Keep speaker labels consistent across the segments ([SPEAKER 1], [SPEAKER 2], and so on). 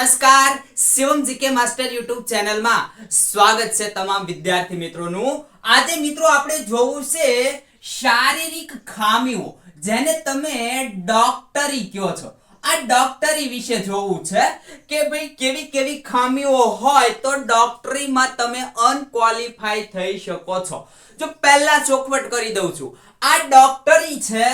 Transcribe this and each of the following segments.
[SPEAKER 1] નમસ્કાર. Shivam GK master YouTube ચેનલમાં સ્વાગત છે તમામ વિદ્યાર્થી મિત્રોનું. આજે મિત્રો આપણે જોવું છે શારીરિક ખામીઓ, જેને તમે ડોક્ટરી કહો છો. આ ડોક્ટરી વિશે જોવું છે કે ભાઈ કેવી કેવી ખામીઓ હોય તો ડોક્ટરીમાં તમે અનક્વોલિફાઈ થઈ શકો છો. જો પહેલા ચોખવટ કરી દઉં છું. આ ડોક્ટરી છે,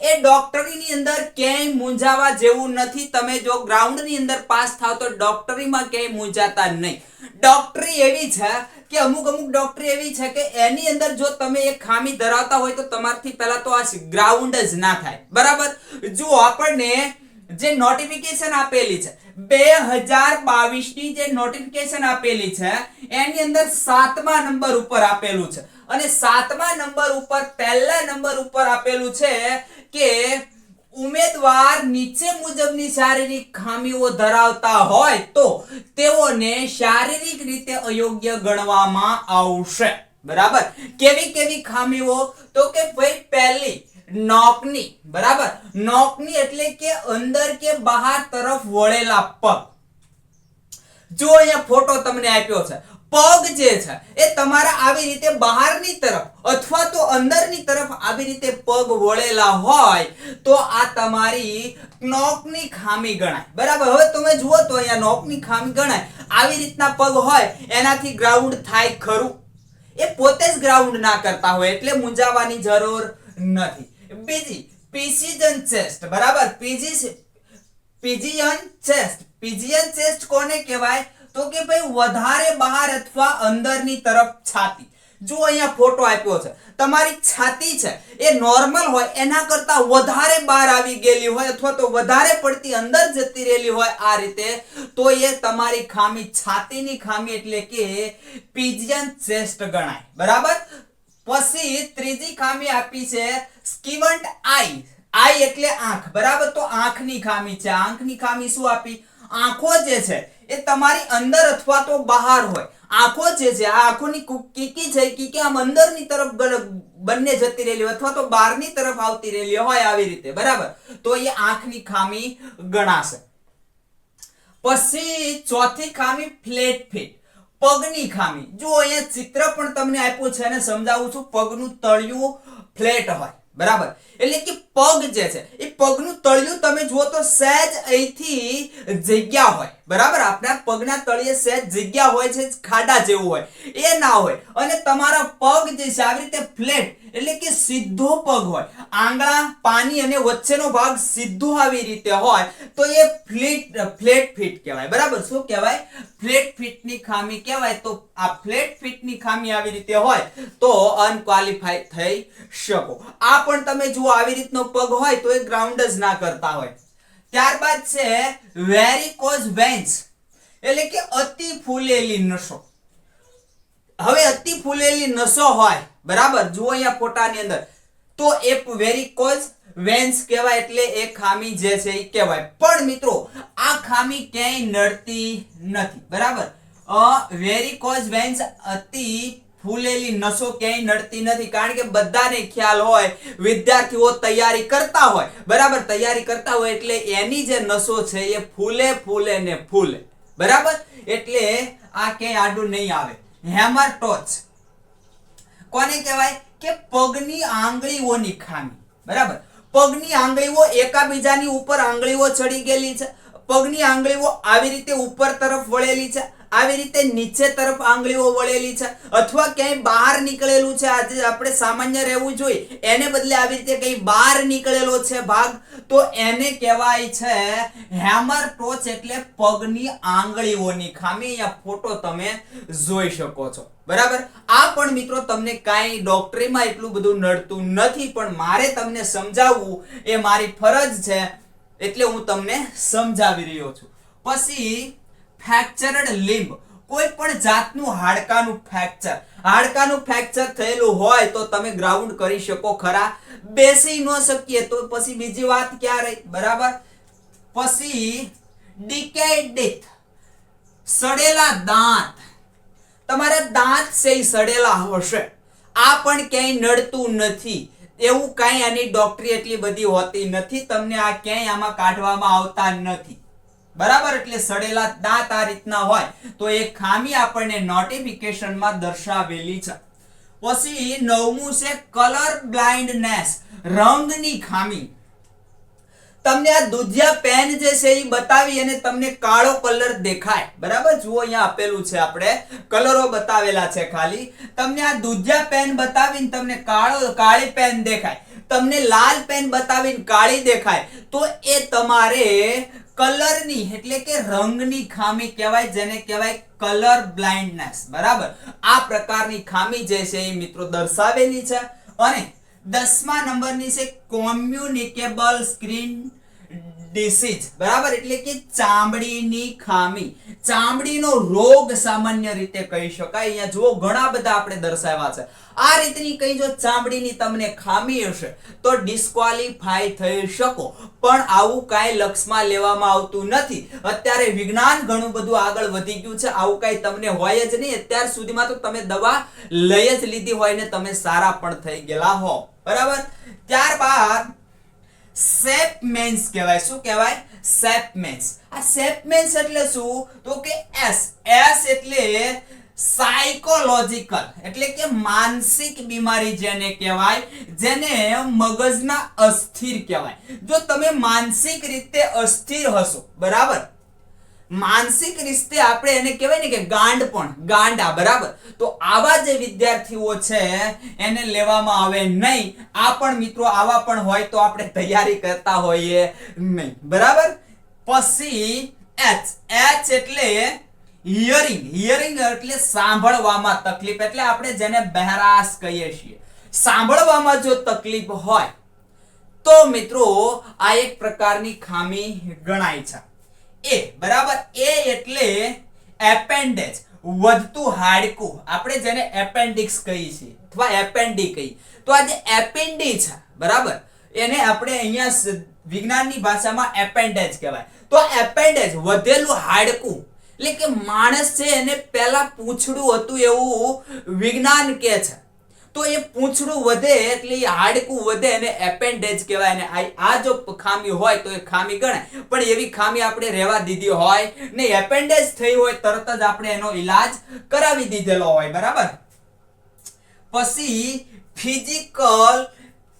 [SPEAKER 1] એ ડોક્ટરીની અંદર ક્યાંય મૂંઝાવા જેવું નથી. તમે જો ગ્રાઉન્ડની અંદર પાસ થાવ તો ડોક્ટરીમાં ક્યાંય મૂંઝાતા નહીં. ડોક્ટરી એવી છે કે અમુક અમુક ડોક્ટરી એવી છે કે એની અંદર જો તમે એક ખામી ધરાવતા હોય તો તમારથી પહેલા તો આ ગ્રાઉન્ડ જ ના થાય. બરાબર? જો આપણને જે નોટિફિકેશન આપેલી છે બે હજાર બાવીસની જે નોટિફિકેશન આપેલી છે, એની અંદર સાતમા નંબર ઉપર આપેલું છે. અને સાતમા નંબર ઉપર, પહેલા નંબર ઉપર આપેલું છે કે ઉમેદવાર નીચે મુજબની શારીરિક ખામીઓ ધરાવતા હોય તો તેઓને શારીરિક રીતે અયોગ્ય ગણવામાં આવશે. બરાબર? કેવી કેવી ખામીઓ? તો કે ભાઈ પહેલી નોકની, બરાબર? નોકની એટલે કે અંદર કે બહાર તરફ વળેલા પગ. જો અહીંયા ફોટો તમને આપ્યો છે, પગ જે છે, એ તમારા આવી રીતે બહારની તરફ અથવા તો અંદરની તરફ આવી રીતે પગ વળેલા હોય, તો આ તમારી નોકની ખામી ગણાય. બરાબર? હવે તમે જુઓ તો અહીંયા નોકની ખામી ગણાય. આવી રીતના પગ હોય, એનાથી ગ્રાઉન્ડ થાય ખરું. એ પોતે જ ગ્રાઉન્ડ ના કરતા હોય, એટલે મૂંઝાવાની જરૂર નથી. બીજી પ્રિસિઝન ચેસ્ટ બરાબર? પીજી પીજીયન ચેસ્ટ પીજીયન ચેસ્ટ કોને કહેવાય? તો કે ભાઈ વધારે બહાર અથવા અંદરની તરફ છાતી. જો અહીંયા ફોટો આપ્યો છે. તમારી છાતી છે, એ નોર્મલ હોય, એના કરતા વધારે બહાર આવી ગયેલી હોય અથવા તો વધારે પડતી અંદર જતી રહેલી હોય આ રીતે, તો એ તમારી ખામી, છાતીની ખામી એટલે કે પીજિયન ચેસ્ટ ગણાય. બરાબર? ત્રીજી ખામી આપી છે સ્કીવન્ટ આઈ. આઈ એટલે આંખ. બરાબર? તો આંખની ખામી છે. આંખની ખામી શું આપી? આંખો જે છે એ તમારી અંદર અથવા તો બહાર હોય. આંખો જે છે, આ આંખોની કીકી છે કીકી આમ અંદરની તરફ બંને જતી રહેલી અથવા તો બહારની તરફ આવતી રહેલી હોય આવી રીતે. બરાબર? તો એ આંખની ખામી ગણાશે. પછી ચોથી ખામી ફ્લેટ ફીટ. પગની ખામી. જો અહીંયા ચિત્ર પણ તમને આપ્યું છે અને સમજાવું છું, પગનું તળિયું ફ્લેટ હોય. બરાબર? એટલે કે પગ જે છે, એ પગનું તળિયું તમે જુઓ તો સહેજ અહીંથી જગ્યા હોય. બરાબર? આપણા પગના તળિયે સહેજ જગ્યા હોય છે, ખાડા જેવું હોય. એ ના હોય. અને તમારા પગ જે છે, આવી રીતે ફ્લેટ, એટલે કે સીધો પગ હોય. આંગળા, પાની અને વચ્ચેનો ભાગ સીધો આવી રીતે હોય, તો એ ફ્લેટ ફ્લેટ ફિટ કહેવાય. બરાબર? શું કહેવાય? ફ્લેટ ફિટની ખામી કહેવાય. તો આ ફ્લેટ ફિટની ખામી આવી રીતે હોય, તો અનક્વોલિફાઈ થઈ શકો. આ પણ તમે જુઓ, આવી રીતનો પગ હોય તો એ ગ્રાઉન્ડ જ ના કરતા હોય. ત્યારબાદ છે વેરિકોઝ વેન્સ. એટલે કે અતિ ફૂલેલી નસો. હવે અતિ ફૂલેલી નસો હોય, બરાબર? જુઓ અહીંયા ફોટાની અંદર. તો એ વેરિકોઝ વેન્સ કહેવાય એટલે એ ખામી જે છે એ કહેવાય. પણ મિત્રો, આ ખામી ક્યાંય નડતી નથી, બરાબર? વેરિકોઝ વેન્સ અતિ ફૂલેલી નસો ક્યાંય નડતી નથી. કારણ કે બધાને ખ્યાલ હોય, વિદ્યાર્થીઓ તૈયારી કરતા હોય. બરાબર? તૈયારી કરતા હોય એટલે એની જે નસો છે એ ફૂલે ફૂલે ને ફૂલે. બરાબર? એટલે આ ક્યાંય આડું નહીં આવે. હેમર ટોચ કોને કહેવાય? કે પગની આંગળીઓની ખામી. બરાબર? પગની આંગળીઓ એકાબીજાની ઉપર આંગળીઓ ચડી ગયેલી છે. પગની આંગળીઓ આવી રીતે ઉપર તરફ વળેલી છે. આવી રીતે નીચે તરફ આંગળીઓ વળેલી છે અથવા ક્યાંય બહાર નીકળેલું છે. આજે આપણે સામાન્ય રહેવું જોઈએ. એને બદલે આવી રીતે કંઈ બહાર નીકળેલો છે ભાગ, તો એને કહેવાય છે હેમર ટોચ એટલે પગની આંગળીઓની. ખામી અહીંયા ફોટો તમે જોઈ શકો છો. બરાબર? આ પણ મિત્રો તમને કાંઈ ડોક્ટરીમાં એટલું બધું નડતું નથી, પણ મારે તમને સમજાવવું એ મારી ફરજ છે, એટલે હું તમને સમજાવી રહ્યો છું. પછી ફ્રેક્ચર્ડ લિમ્બ. કોઈ પણ જાતનું હાડકાનું ફ્રેક્ચર. હાડકાનું ફ્રેક્ચર થયેલું હોય તો તમે ગ્રાઉન્ડ કરી શકો ખરા. બેસી ન શકીએ તો પછી બીજી વાત ક્યાં રહી? બરાબર? પછી ડિકેડિત સડેલા દાંત. તમારા દાંત છે સડેલા હશે. આ પણ ક્યાંય નડતું નથી. એવું કાંઈ આની ડોક્ટરી એટલી બધી હોતી નથી. તમને આ ક્યાંય આમાં કાઢવામાં આવતા નથી. બરાબર? એટલે સડેલા દાંત આ રીતના હોય તો એ ખામી આપણને નોટિફિકેશનમાં દર્શાવેલી છે. પછી નવમું છે કલર બ્લાઇન્ડનેસ રંગની ખામી. તમને આ દુધિયા પેન જે છે એ બતાવી અને તમને કાળો કલર દેખાય. બરાબર? જુઓ અહીંયા આપેલું છે આપણે. કલરો બતાવેલા છે ખાલી. તમને આ દુધિયા પેન બતાવીને તમને કાળો, કાળી પેન દેખાય. તમને લાલ પેન બતાવીને કાળી દેખાય. તો એ તમારે કલરની, એટલે કે રંગની ખામી કહેવાય, જેને કહેવાય કલર બ્લાઇન્ડનેસ. બરાબર? આ પ્રકારની ખામી જે છે એ મિત્રો દર્શાવેલી છે. અને દસમા નંબરની છે કોમ્યુનિકેબલ સ્ક્રીન ડિસીઝ બરાબર? એટલે કે ચામડીની ખામી. ચામડીનો રોગ સામાન્ય રીતે કહી શકાય. અહીંયા જુઓ, ઘણા બધા આપણે દર્શાવ્યા છે. આ રીતની કઈ જો ચામડીની તમને ખામી હશે, તો ડિસ્ક્વોલિફાય થઈ શકો. પણ આવું કાંઈ લક્ષમાં લેવામાં આવતું નથી. અત્યારે વિજ્ઞાન ઘણું બધું આગળ વધી ગયું છે. આવું કાંઈ તમને હોય જ નહીં. અત્યાર સુધીમાં તો તમે દવા લઈ જ લીધી હોય ને તમે સારા પણ થઈ ગયેલા હો. બરાબર? ત્યારબાદ સેપમેન્સ કહેવાય. શું કહેવાય? સેપમેન્સ આ સેપમેન્સ એટલે શું? તો કે એસ એસ એટલે સાયકોલોજીકલ એટલે કે માનસિક બીમારી જેને કહેવાય, જેને મગજના અસ્થિર કહેવાય. જો તમે માનસિક રીતે અસ્થિર હશો, બરાબર? માનસિક રીતે આપણે એને કહેવાય ને કે ગાંડ પણ, ગાંડા, બરાબર? તો આવા જે વિદ્યાર્થીઓ છે, એને લેવામાં આવે નહીં. આ પણ મિત્રો, આવા પણ હોય તો આપણે તૈયારી કરતા હોઈએ નહીં. બરાબર? પછી એચ એચ એટલે હિયરિંગ હિયરિંગ એટલે સાંભળવામાં તકલીફ. એટલે આપણે જેને બહેરાશ કહીએ છીએ. સાંભળવામાં જો તકલીફ હોય, તો મિત્રો, આ એક પ્રકારની ખામી ગણાય છે. એ બરાબર? એ એટલે એપેન્ડેજ વધતું હાડકું. આપણે જેને એપેન્ડિક્સ કહીએ છીએ, અથવા એપેન્ડી કહીએ. તો આ જે એપેન્ડી છે, બરાબર? એને આપણે અહીંયા વિજ્ઞાનની ભાષામાં એપેન્ડેજ કહેવાય. તો એપેન્ડેજ વધેલું હાડકું, એટલે કે માણસ છે એને પહેલા પૂછડું હતું એવું વિજ્ઞાન કે છે. તો એ પૂંછડું વધે એટલે એ હાડકું વધે અને એપેન્ડેજ કહેવાય અને આ- જો ખામી હોય તો એ ખામી ગણાય. પણ એવી ખામી આપણે રહેવા દીધી હોય ને એપેન્ડેજ થઈ હોય તરત જ આપણે એનો ઈલાજ કરાવી દીધેલો હોય, બરાબર? પછી ફિઝિકલ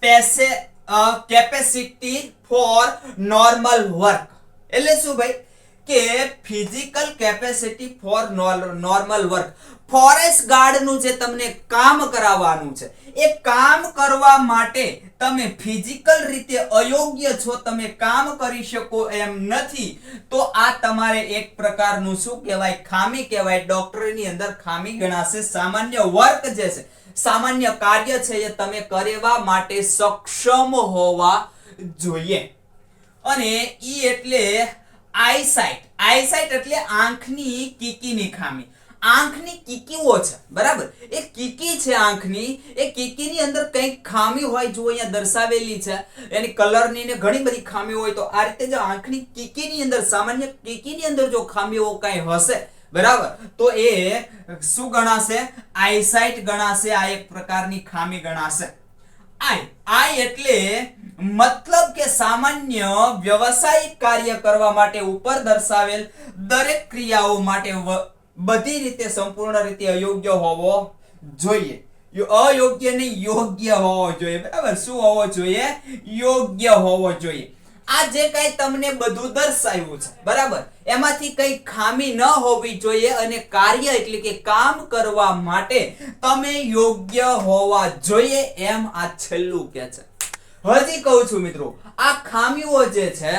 [SPEAKER 1] પેસે કેપેસિટી ફોર નોર્મલ વર્ક એટલે શું ભાઈ? કે physical capacity for normal work forest ગાર્ડનું જે તમને કામ કરાવવાનું છે, એ કામ કરવા માટે તમે ફિઝિકલ રીતે અયોગ્ય છો, તમે કામ કરી શકો એમ નથી, તો આ તમારે એક પ્રકારનું શું કહેવાય, ખામી કહેવાય. ડોક્ટરની અંદર ખામી ગણાશે, સામાન્ય વર્ક જે છે, સામાન્ય કાર્ય છે એ તમે કરવા માટે સક્ષમ હોવા જોઈએ. અને ઈ એટલે આઈસાઇટ આઈસાઇટ એટલે આંખની કીકીની ખામી. આંખની કીકીઓ છે, બરાબર? એ કીકી છે આંખની, એ કીકીની અંદર કંઈક ખામી હોય જો અહીંયા દર્શાવેલી છે, એની કલરની ને ઘણી બધી ખામી હોય તો આ રીતે જો આંખની કીકીની અંદર, સામાન્ય કીકીની અંદર જો ખામીઓ કંઈ હશે, બરાબર? તો એ શું ગણાશે? આઈસાઇટ ગણાશે, આ એક પ્રકારની ખામી ગણાશે. આઈ આઈ એટલે મતલબ કે સામાન્ય વ્યવસાયિક કાર્ય કરવા માટે ઉપર દર્શાવેલ દરેક ક્રિયાઓ માટે બધી રીતે સંપૂર્ણ રીતે અયોગ્ય હોવો જોઈએ. અયોગ્ય નહીં યોગ્ય હોવો જોઈએ. બરાબર? શું હોવો જોઈએ? યોગ્ય હોવો જોઈએ. આ જે કઈ તમને બધું દર્શાવ્યું છે, બરાબર? એમાંથી કઈ ખામી ન હોવી જોઈએ અને કાર્ય એટલે કે કામ કરવા માટે તમે યોગ્ય હોવા જોઈએ એમ આ છેલ્લું કે છે. હજી કહું છું મિત્રો, આ ખામીઓ જે છે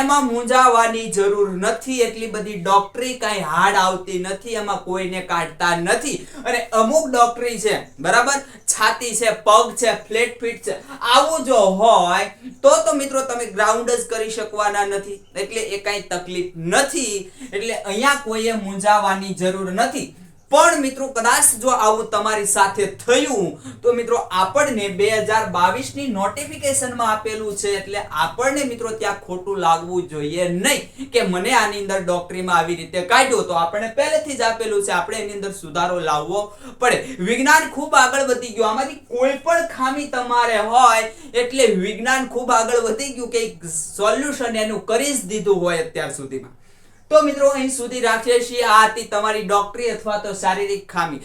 [SPEAKER 1] એમાં મૂંઝાવાની જરૂર નથી, એટલી બધી ડોક્ટરી કાંઈ હાડ આવતી નથી, એમાં કોઈને કાઢતા નથી. અને અમુક ડોક્ટરી છે, બરાબર? છાતી છે, પગ છે ફ્લેટ ફીટ છે. આવું જો હોય, તો તો મિત્રો તમે ગ્રાઉન્ડ જ કરી શકવાના નથી. એટલે એ કાંઈ તકલીફ નથી. એટલે અહીંયા કોઈએ મૂંઝાવાની જરૂર નથી. પણ મિત્રો કદાચ જો આવું તમારી સાથે થયું, તો મિત્રો આપણને બે હજાર બાવીસની નોટિફિકેશનમાં આપેલું છે એટલે આપણને મિત્રો ત્યાં ખોટું લાગવું જોઈએ નહીં કે મને આની અંદર ડોક્ટરીમાં આવી રીતે કાઢ્યો તો આપણે પહેલેથી જ આપેલું છે, આપણે એની અંદર સુધારો લાવવો પડે. વિજ્ઞાન ખૂબ આગળ વધી ગયું. આમાંથી કોઈ પણ ખામી તમારે હોય એટલે વિજ્ઞાન ખૂબ આગળ વધી ગયું કે સોલ્યુશન એનું કરી જ દીધું હોય અત્યાર સુધીમાં. તો મિત્રો અહીં સુધી રાખીએ છીએ. આ હતી તમારી ડોક્ટરી અથવા તો શારીરિક ખામી.